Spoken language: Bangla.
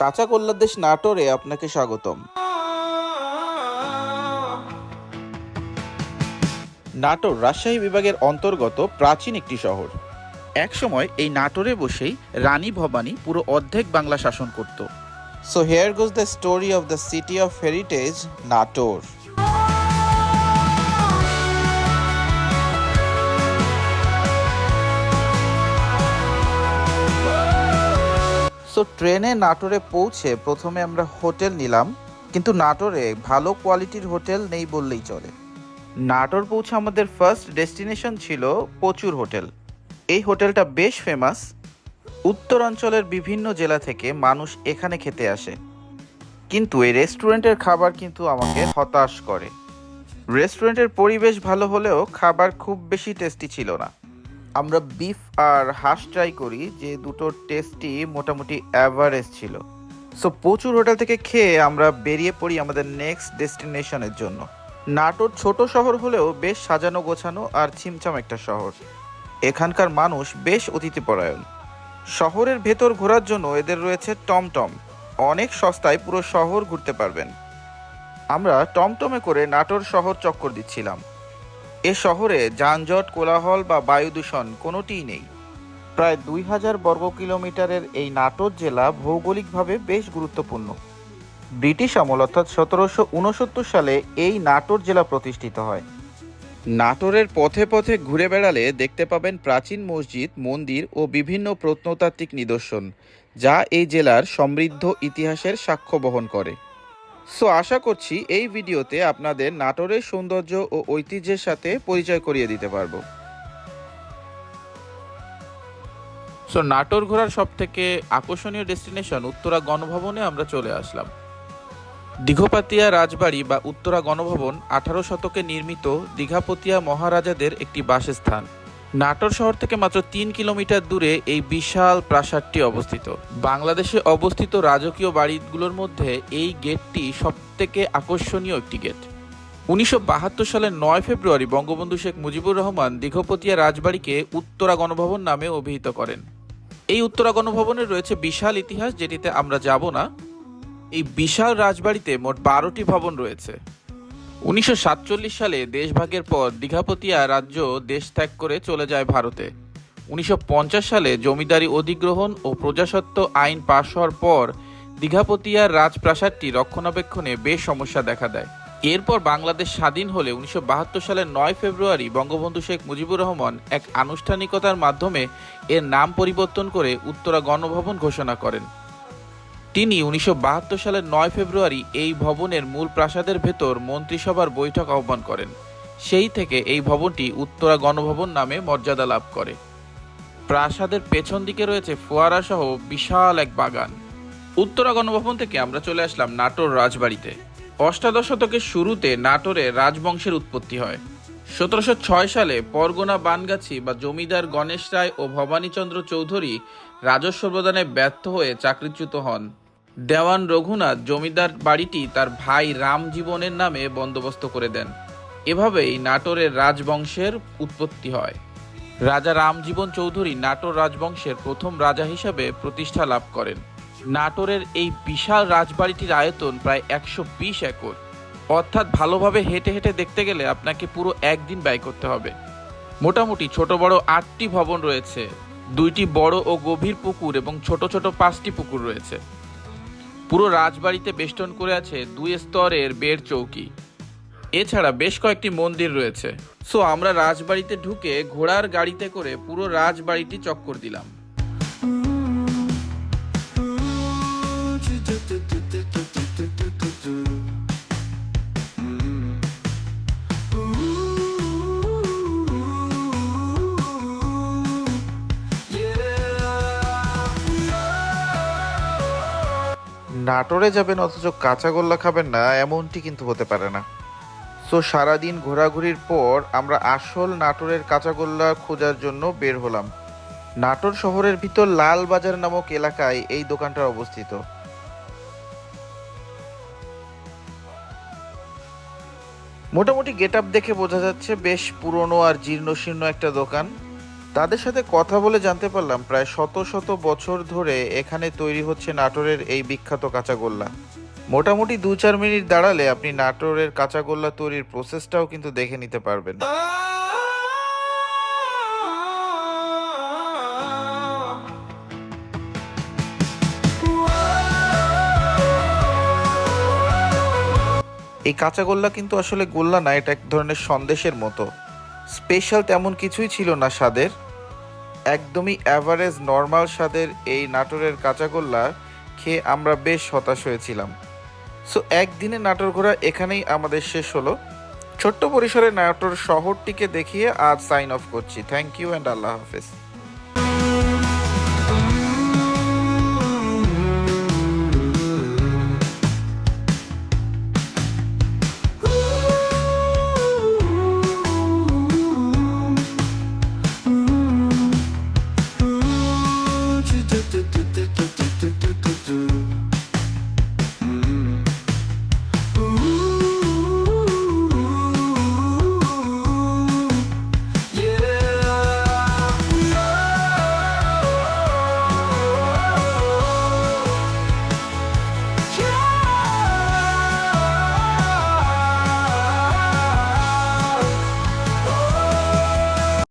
কাঁচা কল্যাণ দেশ নাটোরে আপনাকে স্বাগতম। নাটোর রাজশাহী বিভাগের অন্তর্গত প্রাচীন একটি শহর। একসময় এই নাটোরে বসেই রানী ভবানী পুরো অর্ধেক বাংলা শাসন করত। So here goes the story of the city of heritage Natore so ট্রেনে নাটোরে পৌঁছে প্রথমে আমরা হোটেল নিলাম, কিন্তু নাটোরে ভালো কোয়ালিটির হোটেল নেই বললেই চলে। নাটোর পৌঁছে আমাদের ফার্স্ট ডেস্টিনেশন ছিল প্রচুর হোটেল। এই হোটেলটা বেশ ফেমাস উত্তরাঞ্চলের বিভিন্ন জেলা থেকে মানুষ এখানে খেতে আসে। কিন্তু এই রেস্টুরেন্টের খাবার কিন্তু আমাকে হতাশ করে। রেস্টুরেন্টের পরিবেশ ভালো হলেও খাবার খুব বেশি টেস্টি ছিল না। আমরা বিফ আর হাঁস ট্রাই করি, যে দুটো টেস্টই মোটামুটি অ্যাভারেজ ছিল। সো প্রচুর হোটেল থেকে খেয়ে আমরা বেরিয়ে পড়ি আমাদের নেক্সট ডেস্টিনেশনের জন্য। নাটোর ছোট শহর হলেও বেশ সাজানো গোছানো আর ছিমছাম একটা শহর। এখানকার মানুষ বেশ অতিথিপরায়ণ। শহরের ভেতর ঘোরার জন্য এদের রয়েছে টমটম। অনেক সস্তায় পুরো শহর ঘুরতে পারবেন। আমরা টমটমে করে নাটোর শহর চক্কর দিচ্ছিলাম। এ শহরে যানজট, কোলাহল বা বায়ু দূষণ কোনোটিই নেই। প্রায় দুই হাজার বর্গ কিলোমিটারের এই নাটোর জেলা ভৌগোলিকভাবে বেশ গুরুত্বপূর্ণ। ব্রিটিশ আমল অর্থাৎ সতেরোশো উনসত্তর সালে এই নাটোর জেলা প্রতিষ্ঠিত হয়। নাটোরের পথে পথে ঘুরে বেড়ালে দেখতে পাবেন প্রাচীন মসজিদ, মন্দির ও বিভিন্ন প্রত্নতাত্ত্বিক নিদর্শন, যা এই জেলার সমৃদ্ধ ইতিহাসের সাক্ষ্য বহন করে। সো আশা করছি এই ভিডিওতে আপনাদের নাটোরের সৌন্দর্য ও ঐতিহ্যের সাথে পরিচয় করিয়ে দিতে পারব। সো নাটোর ঘোরার সব থেকে আকর্ষণীয় ডেস্টিনেশন উত্তরা গণভবনে আমরা চলে আসলাম। দীঘপাতিয়া রাজবাড়ি বা উত্তরা গণভবন আঠারো শতকে নির্মিত দীঘাপতিয়া মহারাজাদের একটি বাসস্থান। নাটোর শহর থেকে মাত্র তিন কিলোমিটার দূরে এই বিশাল প্রাসাদটি অবস্থিত। বাংলাদেশে অবস্থিত রাজকীয় বাড়িগুলোর মধ্যে এই গেটটি সবথেকে আকর্ষণীয় একটি গেট। উনিশশো বাহাত্তর সালের নয় ফেব্রুয়ারি বঙ্গবন্ধু শেখ মুজিবুর রহমান দীঘপতিয়া রাজবাড়িকে উত্তরা গণভবন নামে অভিহিত করেন। এই উত্তরা গণভবনের রয়েছে বিশাল ইতিহাস যেটিতে আমরা যাব না। এই বিশাল রাজবাড়িতে মোট বারোটি ভবন রয়েছে। উনিশশো সাতচল্লিশ সালে দেশভাগের পর দীঘাপতিয়া রাজ্য দেশ ত্যাগ করে চলে যায় ভারতে। উনিশশো পঞ্চাশ সালে জমিদারি অধিগ্রহণ ও প্রজাসত্ব আইন পাশ হওয়ার পর দীঘাপতিয়ার রাজপ্রাসাদটি রক্ষণাবেক্ষণে বেশ সমস্যা দেখা দেয়। এরপর বাংলাদেশ স্বাধীন হলে উনিশশো বাহাত্তর সালের নয় ফেব্রুয়ারি বঙ্গবন্ধু শেখ মুজিবুর রহমান এক আনুষ্ঠানিকতার মাধ্যমে এর নাম পরিবর্তন করে উত্তরা গণভবন ঘোষণা করেন। তিনি উনিশশো বাহাত্তর সালের নয় ফেব্রুয়ারি এই ভবনের মূল প্রাসাদের ভেতর মন্ত্রিসভার বৈঠক আহ্বান করেন। সেই থেকে এই ভবনটি উত্তরা গণভবন নামে মর্যাদা লাভ করে। প্রাসাদের পেছন দিকে রয়েছে ফোয়ারা সহ বিশাল এক বাগান। উত্তরা গণভবন থেকে আমরা চলে আসলাম নাটোর রাজবাড়িতে। অষ্টাদশ শতকের শুরুতে নাটোরে রাজবংশের উৎপত্তি হয়। সতেরোশো ছয় সালে পরগনা বানগাছি বা জমিদার গণেশ রায় ও ভবানীচন্দ্র চৌধুরী রাজস্ব প্রদানে ব্যর্থ হয়ে চাকরিচ্যুত হন। দেওয়ান রঘুনাথ জমিদার বাড়িটি তার ভাই রামজীবনের নামে বন্দোবস্ত করে দেন। এভাবেই নাটোরের রাজবংশের উৎপত্তি হয়। রাজা রামজীবন চৌধুরী নাটোর রাজবংশের প্রথম রাজা হিসাবে প্রতিষ্ঠা লাভ করেন। নাটোরের এই বিশাল রাজবাড়িটির আয়তন প্রায় একশো বিশ একর। অর্থাৎ ভালোভাবে হেঁটে হেঁটে দেখতে গেলে আপনাকে পুরো একদিন ব্যয় করতে হবে। মোটামুটি ছোট বড় আটটি ভবন রয়েছে। দুইটি বড় ও গভীর পুকুর এবং ছোট ছোট পাঁচটি পুকুর রয়েছে। পুরো রাজবাড়িতে বেষ্টন করে আছে দুই স্তরের বের চৌকি। এছাড়া বেশ কয়েকটি মন্দির রয়েছে। সো আমরা রাজবাড়িতে ঢুকে ঘোড়ার গাড়িতে করে পুরো রাজবাড়িটি চক্কর দিলাম। নাটোরে যাবেন অথচ কাঁচাগোল্লা খাবেন না, এমনটি কিন্তু হতে পারে না। সো সারাদিন ঘোরাঘুরির পর আমরা আসল নাটোরের কাঁচাগোল্লা খোঁজার জন্য বের হলাম। নাটোর শহরের ভিতর লাল বাজার নামক এলাকায় এই দোকানটা অবস্থিত। মোটামুটি গেট আপ দেখে বোঝা যাচ্ছে বেশ পুরনো আর জীর্ণশীর্ণ একটা দোকান। তাদের সাথে কথা বলে জানতে পারলাম প্রায় শত শত বছর ধরে এখানে তৈরি হচ্ছে নাটোরের এই বিখ্যাত কাঁচাগোল্লা। মোটামুটি দু চার মিনিট দাঁড়ালে আপনি নাটোরের কাঁচাগোল্লা তৈরির প্রসেসটাও কিন্তু দেখে নিতে পারবেন। এই কাঁচা গোল্লা কিন্তু আসলে গোল্লা না, এটা এক ধরনের সন্দেশের মতো। স্পেশাল তেমন কিছুই ছিল না স্বাদের। একদমই অ্যাভারেজ নর্মাল স্বাদের এই নাটোরের কাঁচাগোল্লা খেয়ে আমরা বেশ হতাশ হয়েছিলাম। সো একদিনে নাটোর ঘোরা এখানেই আমাদের শেষ হলো। ছোট্ট পরিসরে নাটোর শহরটিকে দেখিয়ে আজ সাইন অফ করছি। থ্যাংক ইউ অ্যান্ড আল্লাহ হাফেজ।